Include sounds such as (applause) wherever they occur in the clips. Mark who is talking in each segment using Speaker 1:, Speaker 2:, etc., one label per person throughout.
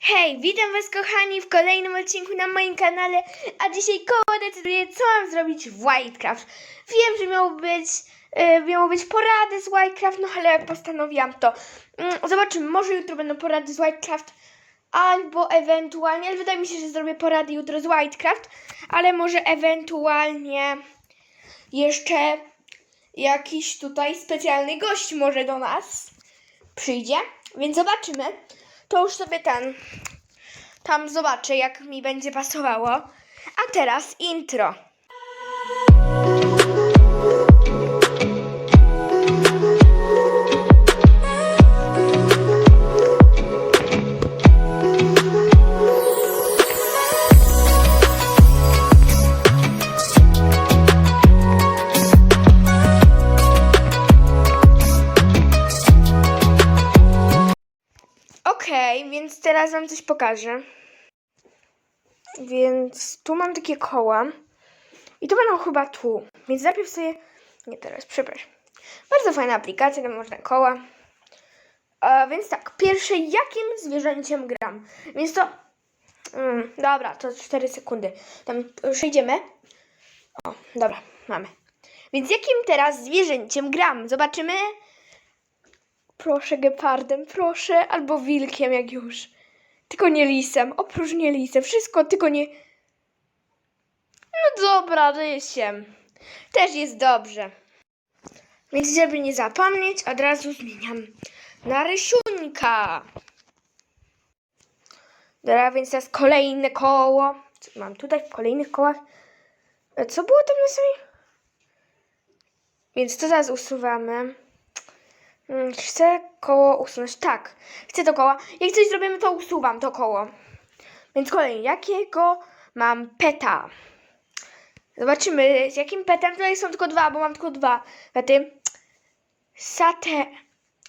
Speaker 1: Hej, witam was kochani w kolejnym odcinku na moim kanale, a dzisiaj koło decyduje co mam zrobić w Whitecraft. Wiem, że miało być, e, miało być porady z Whitecraft, no ale postanowiłam to. Mm, zobaczymy, może jutro będą porady z Whitecraft, albo ewentualnie, ale wydaje mi się, że zrobię porady jutro z Whitecraft, ale może ewentualnie jeszcze jakiś tutaj specjalny gość może do nas przyjdzie, więc zobaczymy. To już sobie ten tam zobaczę, jak mi będzie pasowało. A teraz intro. Okej, więc teraz wam coś pokażę. Więc tu mam takie koła. I to będą chyba tu. Więc najpierw sobie. Nie teraz, przepraszam. Bardzo fajna aplikacja, tam można koła. A, więc tak, pierwsze, jakim zwierzęciem gram? Więc to. Mm, dobra, to 4 sekundy. Tam przejdziemy. O, dobra, mamy. Więc jakim teraz zwierzęciem gram? Zobaczymy. Proszę gepardem, proszę, albo wilkiem jak już. Tylko nie lisem, oprócz nie lisem, wszystko tylko nie... No dobra, rysiem. Też jest dobrze. Więc żeby nie zapomnieć, od razu zmieniam na rysiunka. Dobra, więc teraz kolejne koło. Co mam tutaj w kolejnych kołach? E, Co było tam na samej? Więc to zaraz usuwamy. Mm, Chcę koło usunąć. Tak, chcę to koło. Jak coś zrobimy, to usuwam to koło. Więc kolejny. Jakiego mam peta? Zobaczymy, z jakim petem. Tutaj są tylko dwa, bo mam tylko dwa pety. Sate...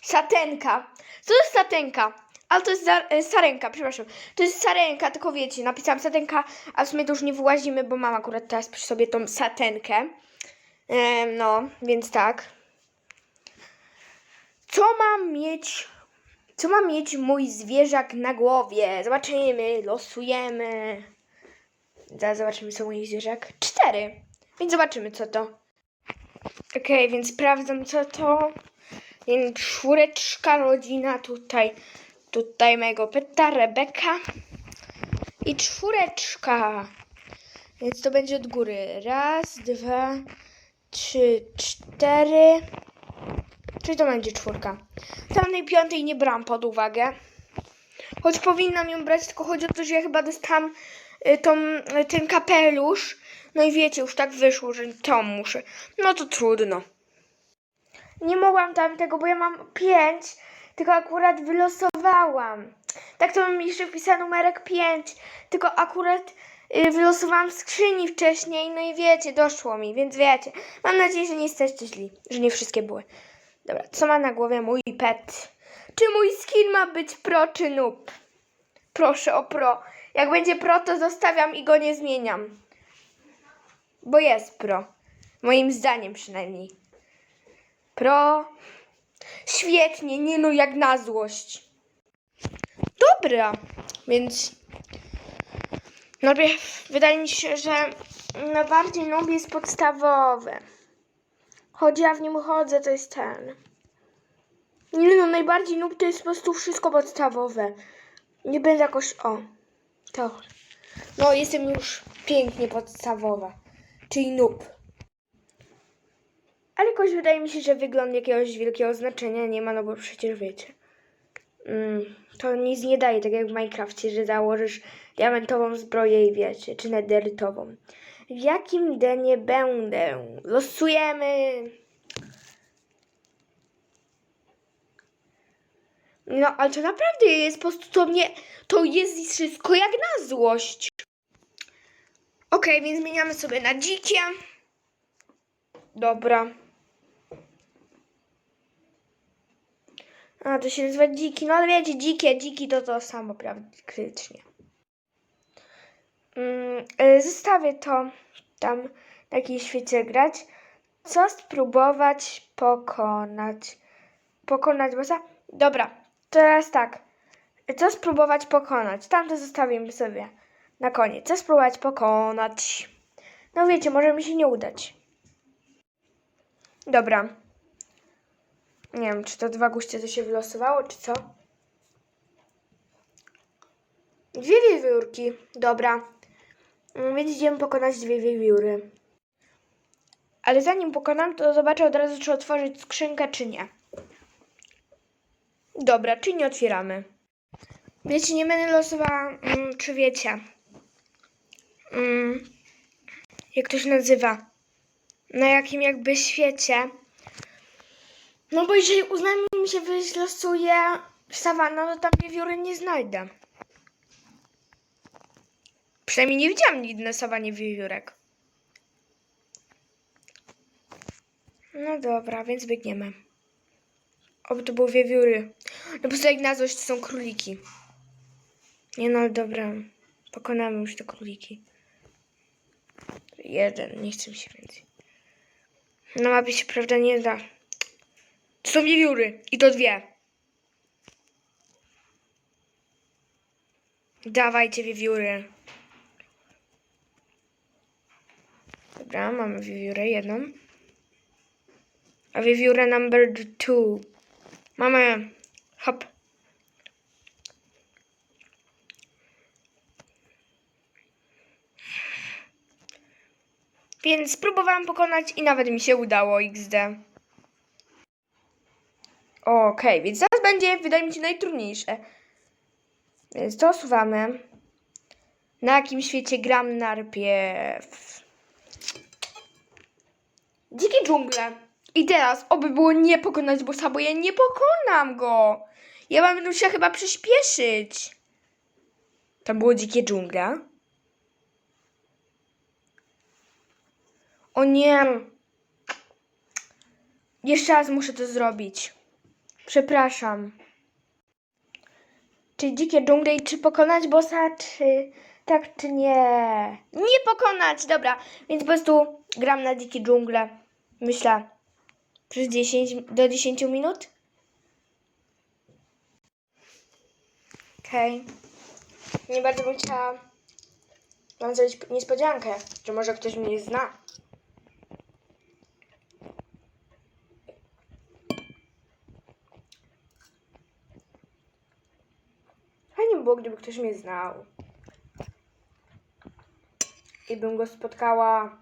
Speaker 1: Satenka. Co to jest satenka? Ale to jest za, e, sarenka, przepraszam. To jest sarenka, tylko wiecie, napisałam satenka, a w sumie to już nie wyłazimy, bo mam akurat teraz przy sobie tą satenkę. Em, no, więc tak. Co mam mieć? Co ma mieć mój zwierzak na głowie? Zobaczymy, losujemy. Zaraz zobaczymy, co mój zwierzak. Cztery. Więc zobaczymy, co to. Okej, więc sprawdzam, co to. Więc czwóreczka rodzina tutaj. Tutaj mojego pyta, Rebeka. I czwóreczka. Więc to będzie od góry. Raz, dwa, trzy, cztery. Czyli to będzie czwórka. Tamtej piątej nie brałam pod uwagę. Choć powinnam ją brać, tylko chodzi o to, że ja chyba dostałam y, tą, y, ten kapelusz. No i wiecie, już tak wyszło, że to muszę. No to trudno. Nie mogłam tam tego, bo ja mam pięć, tylko akurat wylosowałam. Tak to mam jeszcze wpisał numerek pięć, tylko akurat y, wylosowałam w skrzyni wcześniej, no i wiecie, doszło mi, więc wiecie. Mam nadzieję, że nie jesteście źli, że nie wszystkie były. Dobra, co ma na głowie mój pet? Czy mój skin ma być pro czy noob? Proszę o pro. Jak będzie pro, to zostawiam i go nie zmieniam. Bo jest pro. Moim zdaniem przynajmniej. Pro. Świetnie, nie no jak na złość. Dobra, więc najpierw wydaje mi się, że najbardziej noob jest podstawowy. Choć ja w nim chodzę, to jest ten. Nie no, najbardziej noob to jest po prostu wszystko podstawowe. Nie będę jakoś... O, to. No, jestem już pięknie podstawowa. Czyli noob. Ale jakoś wydaje mi się, że wygląd jakiegoś wielkiego znaczenia nie ma, no bo przecież wiecie. Mm, to nic nie daje, tak jak w Minecrafcie, że założysz diamentową zbroję i wiecie, czy nederytową. W jakim denie będę? Losujemy. No, ale to naprawdę jest po prostu to mnie. To jest wszystko jak na złość. Okej, więc zmieniamy sobie na dzikie. Dobra. A, to się nazywa dziki. No ale wiecie, dzikie, dziki to to samo praktycznie. Mm, y, zostawię to tam na jakiejś świecie grać. Co spróbować pokonać? Pokonać bossa? Dobra, teraz tak. Co spróbować pokonać? Tamto zostawimy sobie na koniec. Co spróbować pokonać? No wiecie, może mi się nie udać. Dobra. Nie wiem, czy to dwa guście to się wylosowało, czy co? Dwie wiewiórki. Dobra. Mm, Więc idziemy pokonać dwie wiewióry. Ale zanim pokonam, to zobaczę od razu, czy otworzyć skrzynkę, czy nie. Dobra, czy nie otwieramy. Wiecie, nie będę losowała, mm, czy wiecie. Mm, jak to się nazywa? Na jakim jakby świecie. No bo jeżeli uznajmy mi się wylosuje sawanna, to tam wiewióry nie znajdę. Przynajmniej nie widziałam nigdy na sawanie wiewiórek. No dobra, więc biegniemy. Oby to były wiewióry. No bo jak na złość to są króliki. Nie no, dobra. Pokonamy już te króliki. Jeden, nie chcę mi się więcej. Na mapie się prawda nie da. To są wiewióry. I to dwie. Dawajcie wiewióry. Dobra, mamy wiewiórę jedną. A wiewiórę number two. Mamy. Hop. Więc spróbowałam pokonać i nawet mi się udało XD. Okej, więc teraz będzie, wydaje mi się, najtrudniejsze. Więc to usuwamy. Na jakim świecie gram najpierw? Dzikie dżungle. I teraz, oby było nie pokonać bossa, bo ja nie pokonam go. Ja mam musiała chyba przyspieszyć. Tam było dzikie dżungle. O nie. Jeszcze raz muszę to zrobić. Przepraszam. Czy dzikie dżungle i czy pokonać bossa, czy tak, czy nie? Nie pokonać, dobra. Więc po prostu gram na dzikie dżungle. Myślę. Przez 10 do 10 minut? Okej. Nie bardzo bym chciała wam zrobić niespodziankę, że może ktoś mnie zna. Fajnie by było, gdyby ktoś mnie znał. I bym go spotkała.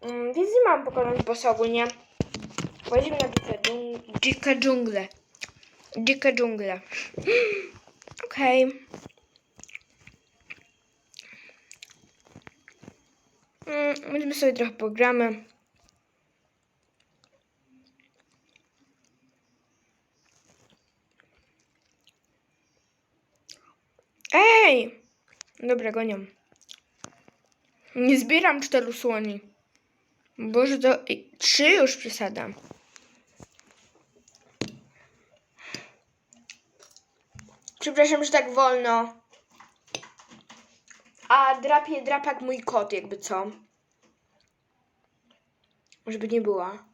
Speaker 1: Mm, więc nie mam pokonać bossa ogólnie. Pojedziemy na dzikie, dżung- dzikie dżungle. Dzikie dżungle. (gasps) Okej. Mm, Będziemy sobie trochę pogramy. Ej! Dobra, gonią. Nie zbieram czteru słoni. Boże, to trzy już przesada. Przepraszam, że tak wolno. A drapie drapak mój kot, jakby co. Żeby nie była.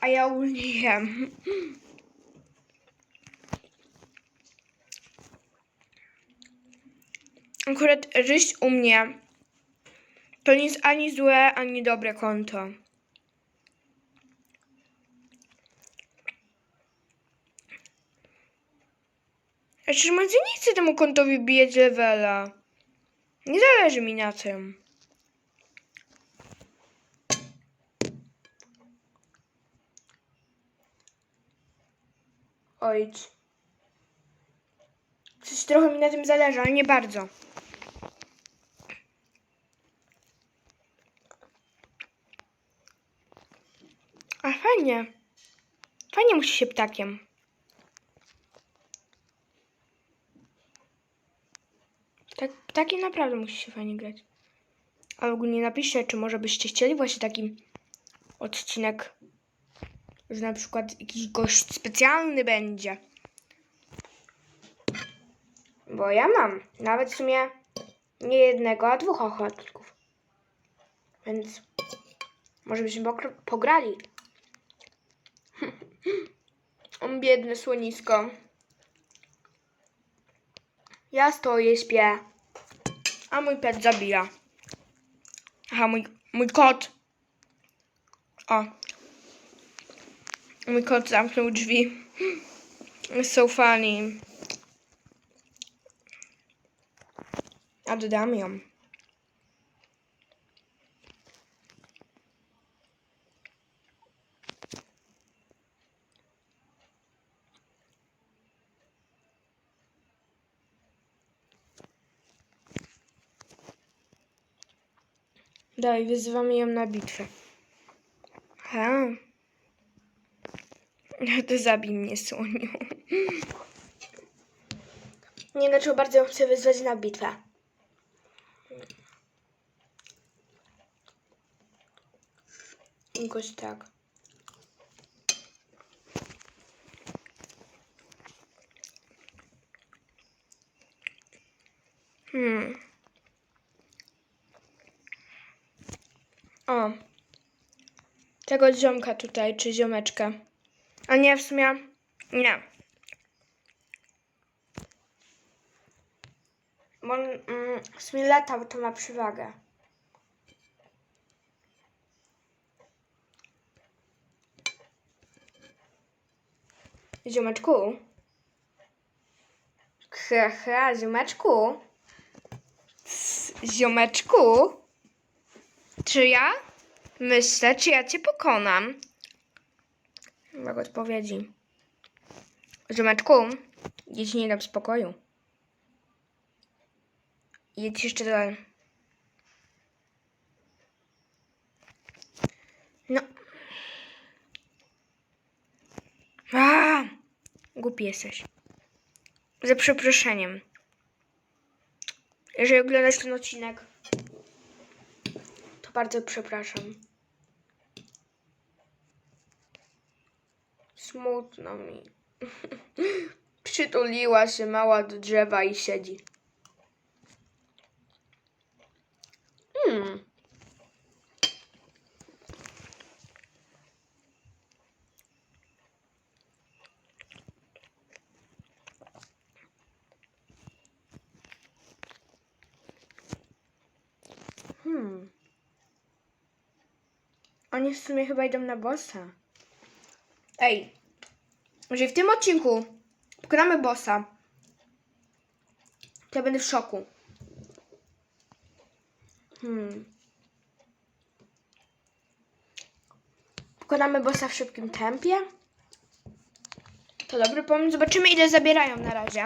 Speaker 1: A ja ogólnie Akurat ryś u mnie to nie jest ani złe, ani dobre konto. Ja szczerze mówiąc, nie chcę temu kontowi bijać levela. Nie zależy mi na tym. Oj. Coś trochę mi na tym zależy, ale nie bardzo. A fajnie. Fajnie musi się ptakiem. Tak, ptaki naprawdę musi się fajnie grać. A ogólnie napiszcie, czy może byście chcieli właśnie taki odcinek, że na przykład jakiś gość specjalny będzie. Bo ja mam nawet w sumie nie jednego, a dwóch ochotników. Więc Może byśmy pograli. On biedny słonisko. Ja stoję, śpię. A mój pet zabija. Aha, mój, mój kot. O. Mój kot zamknął drzwi. So funny. Oddam ją. Daj, wyzywamy ją na bitwę. Ha. No to zabij mnie, słoniu. Nie dlaczego bardzo ją chcę wyzwać na bitwę. Jakoś tak. Hmm. O. Tego ziomka tutaj, czy ziomeczkę. A nie, w sumie nie. Bo on mm, w sumie latał, to ma przewagę. Ziomeczku. Haha, ziomeczku. Ziomeczku. Czy ja? Myślę, czy ja cię pokonam. Brak odpowiedzi. Ziomeczku, dziś nie dam spokoju. Jedź jeszcze dalej. No. A, głupi jesteś. Za przeproszeniem. Jeżeli oglądasz ten odcinek, bardzo przepraszam. Smutno mi. (laughs) Przytuliła się mała do drzewa i siedzi. Hmm. Oni w sumie chyba idą na bossa. Ej, jeżeli w tym odcinku pokonamy bossa, to ja będę w szoku. Hmm. Pokonamy bossa w szybkim tempie. To dobry pomysł. Zobaczymy ile zabierają na razie.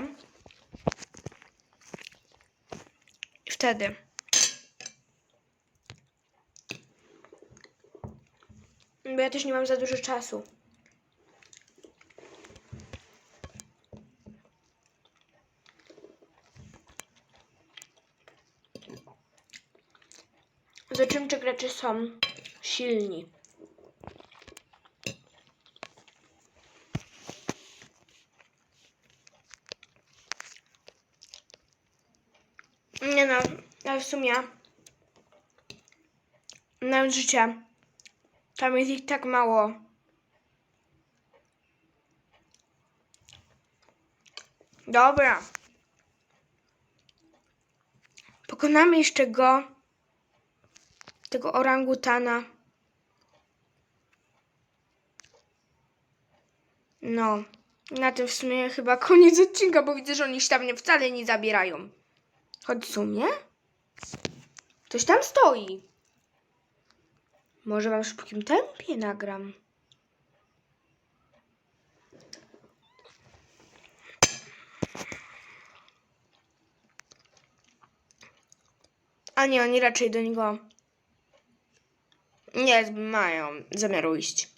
Speaker 1: I wtedy. Bo ja też nie mam za dużo czasu. Zobaczymy, czy gracze są silni. Nie no, ale w sumie nawet życie tam jest ich tak mało. Dobra. Pokonamy jeszcze go. Tego orangutana. No. Na tym w sumie chyba koniec odcinka, bo widzę, że oni się tam nie, wcale nie zabierają. Choć w sumie? Ktoś tam stoi. Może wam w szybkim tempie nagram. A nie, oni raczej do niego nie mają zamiaru iść.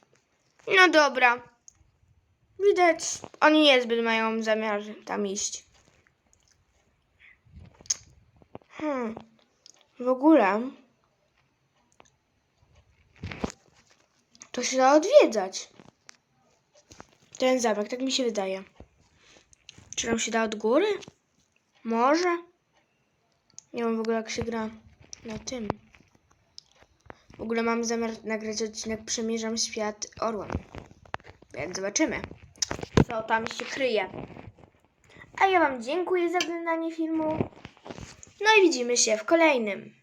Speaker 1: No dobra. Widać, oni niezbyt mają zamiar tam iść. Hmm. W ogóle to się da odwiedzać. Ten zamek, tak mi się wydaje. Czy nam się da od góry? Może? Nie wiem w ogóle jak się gra na tym. W ogóle mam zamiar nagrać odcinek Przemierzam świat orłem. Więc zobaczymy, co tam się kryje. A ja Wam dziękuję za oglądanie filmu. No i widzimy się w kolejnym.